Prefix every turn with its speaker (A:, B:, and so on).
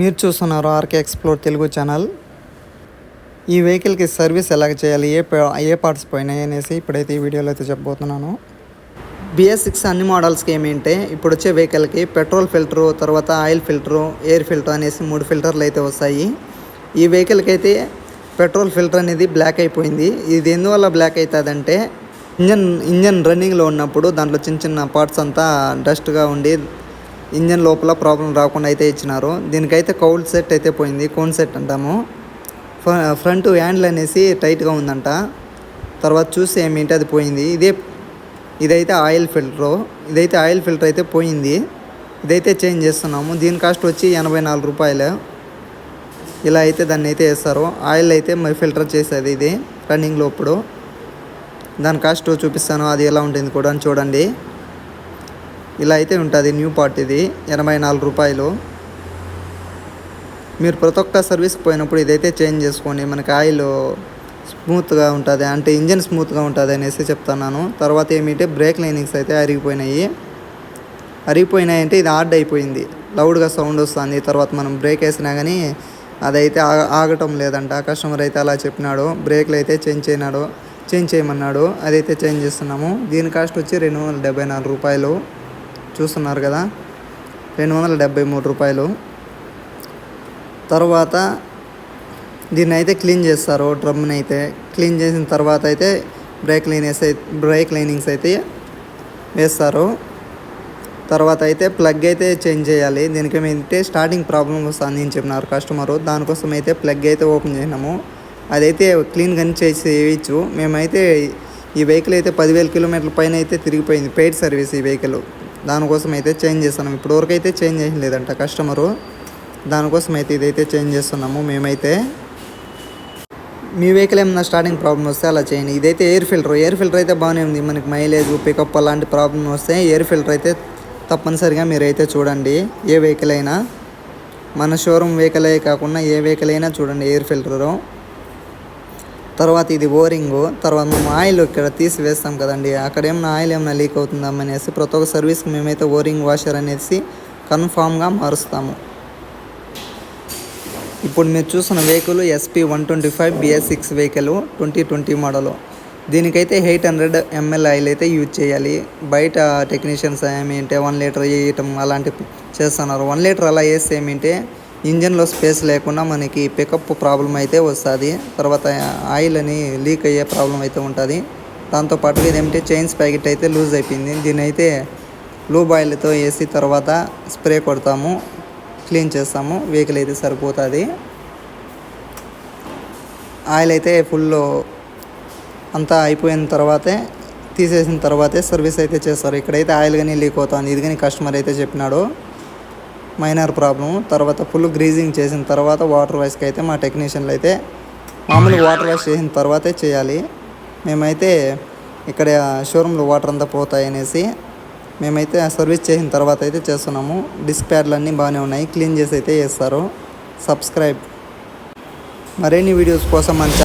A: మీరు చూస్తున్నారు RK explore Telugu channel. ఈ వెహికల్కి సర్వీస్ ఎలాగ చేయాలి ఏ ఏ పార్ట్స్ పోయినాయి అనేసి ఇప్పుడైతే ఈ వీడియోలో అయితే చెప్పబోతున్నాను. బిఎస్ సిక్స్ అన్ని మోడల్స్కి ఏమిటంటే ఇప్పుడు వచ్చే వెహికల్కి పెట్రోల్ ఫిల్టరు తర్వాత ఆయిల్ ఫిల్టరు ఎయిర్ ఫిల్టర్ అనేసి మూడు ఫిల్టర్లు అయితే వస్తాయి. ఈ వెహికల్కి అయితే పెట్రోల్ ఫిల్టర్ అనేది బ్లాక్ అయిపోయింది. ఇది ఎందువల్ల బ్లాక్ అవుతుందంటే ఇంజన్ ఇంజన్ రన్నింగ్లో ఉన్నప్పుడు దాంట్లో చిన్న చిన్న పార్ట్స్ అంతా డస్ట్గా ఉండి ఇంజన్ లోపల ప్రాబ్లం రాకుండా అయితే ఇచ్చినారు. దీనికైతే కౌల్ సెట్ అయితే పోయింది. కోన్ సెట్ అంటాము. ఫ్రంట్ హ్యాండిల్ అనేసి టైట్గా ఉందంట. తర్వాత చూసి ఏమిటి అది పోయింది. ఇదే ఇదైతే ఆయిల్ ఫిల్టరు. ఇదైతే ఆయిల్ ఫిల్టర్ అయితే పోయింది. ఇదైతే చేంజ్ చేస్తున్నాము. దీని కాస్ట్ వచ్చి ఎనభై నాలుగు రూపాయలు. ఇలా అయితే దాన్ని అయితే వేస్తారు. ఆయిల్ అయితే మరి ఫిల్టర్ చేసేది ఇది రన్నింగ్లో ఇప్పుడు దాని కాస్ట్ చూపిస్తాను. అది ఎలా ఉంటుంది కూడా అని చూడండి. ఇలా అయితే ఉంటుంది న్యూ పార్ట్ ఇది ఎనభై నాలుగు రూపాయలు. మీరు ప్రతి ఒక్క సర్వీస్కి పోయినప్పుడు ఇదైతే చేంజ్ చేసుకోండి మనకి ఆయిల్ స్మూత్గా ఉంటుంది అంటే ఇంజన్ స్మూత్గా ఉంటుంది అనేసి చెప్తున్నాను. తర్వాత ఏమిటంటే బ్రేక్ లైనింగ్స్ అయితే అరిగిపోయినాయి. అరిగిపోయినాయి అంటే ఇది హార్డ్ అయిపోయింది లౌడ్గా సౌండ్ వస్తుంది. తర్వాత మనం బ్రేక్ వేసినా కానీ అదైతే ఆగటం లేదంట. కస్టమర్ అయితే అలా చెప్పినాడు బ్రేక్లు అయితే చేంజ్ చేయనాడు చేంజ్ చేయమన్నాడు అదైతే చేంజ్ చేస్తున్నాము. దీని కాస్ట్ వచ్చి రెండు వందల డెబ్బై నాలుగు రూపాయలు. చూస్తున్నారు కదా. రెండు వందల డెబ్బై మూడు రూపాయలు. తర్వాత దీన్ని అయితే క్లీన్ చేస్తారు డ్రమ్ని అయితే క్లీన్ చేసిన తర్వాత అయితే బ్రేక్ లైనెస్ బ్రేక్ లైనింగ్స్ అయితే వేస్తారు. తర్వాత అయితే ప్లగ్ అయితే చేంజ్ చేయాలి. దీనికి ఏమైతే స్టార్టింగ్ ప్రాబ్లం వస్తుంది అని చెప్పినారు కస్టమరు. దానికోసం అయితే ప్లగ్ అయితే ఓపెన్ చేసినాము. అదైతే క్లీన్గా చేసి వేయచ్చు మేమైతే ఈ వెహికల్ అయితే పదివేల కిలోమీటర్ల పైన అయితే తిరిగిపోయింది పెయిడ్ సర్వీస్ ఈ వెహికల్. దానికోసం అయితే చేంజ్ చేస్తున్నాం. ఇప్పటివరకు అయితే చేంజ్ చేయలేదంట కస్టమరు. దానికోసం అయితే ఇదైతే చేంజ్ చేస్తున్నాము మేమైతే. మీ వెహికల్ ఏమన్నా స్టార్టింగ్ ప్రాబ్లం వస్తే అలా చేయండి. ఇదైతే ఎయిర్ ఫిల్టర్. ఎయిర్ ఫిల్టర్ అయితే బాగానే ఉంది. మనకి మైలేజ్ పికప్ అలాంటి ప్రాబ్లం వస్తే ఎయిర్ ఫిల్టర్ అయితే తప్పనిసరిగా మీరైతే చూడండి. ఏ వెహికల్ అయినా మన షోరూమ్ వెహికల్ కాకుండా ఏ వెహికల్ అయినా చూడండి ఎయిర్ ఫిల్టరు. తర్వాత ఇది ఓరింగ్ తర్వాత మేము ఆయిల్ ఇక్కడ తీసి వేస్తాం కదండి. అక్కడ ఏమైనా ఆయిల్ ఏమైనా లీక్ అవుతుందామనేసి ప్రతి ఒక్క సర్వీస్కి మేమైతే ఓరింగ్ వాషర్ అనేసి కన్ఫామ్గా మారుస్తాము. ఇప్పుడు మీరు చూసిన vehicle SP one twenty five BS six vehicle twenty twenty model. దీనికైతే ఎయిట్ హండ్రెడ్ ఎంఎల్ ఆయిల్ అయితే యూజ్ చేయాలి. బయట టెక్నీషియన్స్ ఏమింటే వన్ లీటర్ వేయటం అలాంటివి చేస్తున్నారు. వన్ లీటర్ అలా వేస్తే ఏమింటే ఇంజన్లో స్పేస్ లేకుండా మనకి పికప్ ప్రాబ్లం అయితే వస్తుంది. తర్వాత ఆయిల్ అని లీక్ అయ్యే ప్రాబ్లం అయితే ఉంటుంది. దాంతోపాటు ఇదేమిటి చైన్స్ ప్యాకెట్ అయితే లూజ్ అయిపోయింది. దీని అయితే లూబ్ ఆయిల్తో వేసి తర్వాత స్ప్రే కొడతాము. క్లీన్ చేస్తాము. వెహికల్ అయితే సరిపోతుంది. ఆయిల్ అయితే ఫుల్ అంతా అయిపోయిన తర్వాతే తీసేసిన తర్వాతే సర్వీస్ అయితే చేస్తారు. ఇక్కడైతే ఆయిల్ కానీ లీక్ అవుతుంది. ఇది కానీ కస్టమర్ అయితే చెప్పినాడు. మైనర్ ప్రాబ్లం తర్వాత ఫుల్ గ్రీజింగ్ చేసిన తర్వాత వాటర్ వాష్కి అయితే మా టెక్నీషియన్లు అయితే మామూలు వాటర్ వాష్ చేసిన తర్వాతే చేయాలి. మేమైతే ఇక్కడ షోరూంలో వాటర్ అంతా పోతాయి అనేసి మేమైతే సర్వీస్ చేసిన తర్వాత అయితే చేస్తున్నాము. డిస్క్ ప్యాడ్లు అన్నీ బాగానే ఉన్నాయి. క్లీన్ చేసి అయితే చేస్తారు. సబ్స్క్రైబ్ మరిన్ని వీడియోస్ కోసం మన